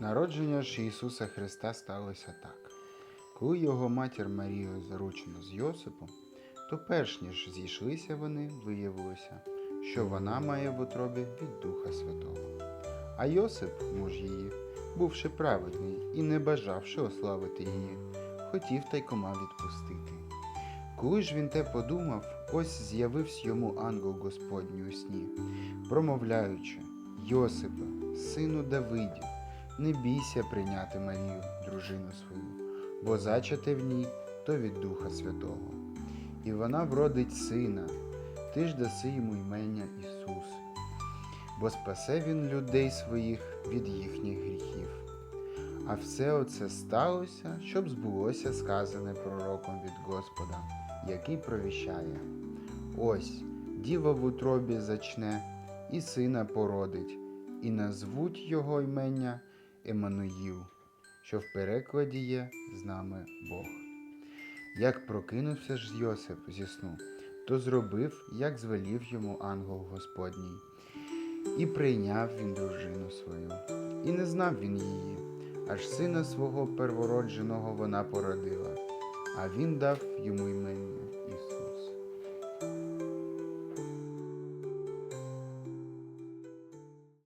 Народження ж Ісуса Христа сталося так. Коли його матір Марію заручено з Йосипом, то перш ніж зійшлися вони, виявилося, що вона має в утробі від Духа Святого. А Йосип, муж її, бувши праведний і не бажавши ославити її, хотів тайкома відпустити. Коли ж він те подумав, ось з'явився йому ангел Господній у сні, промовляючи: Йосипе, сину Давидів, не бійся прийняти Марію, дружину свою, бо зачате в ній то від Духа Святого. І вона вродить сина, ти ж даси йому імення Ісус, бо спасе він людей своїх від їхніх гріхів. А все оце сталося, щоб збулося сказане пророком від Господа, який провіщає. Ось діва в утробі зачне, і сина породить, і назвуть його імення Еммануїл, що в перекладі є з нами Бог. Як прокинувся ж Йосип зі сну, то зробив, як звелів йому ангел Господній, і прийняв він дружину свою, і не знав він її, аж сина свого первородженого вона породила, а він дав йому імення Ісус.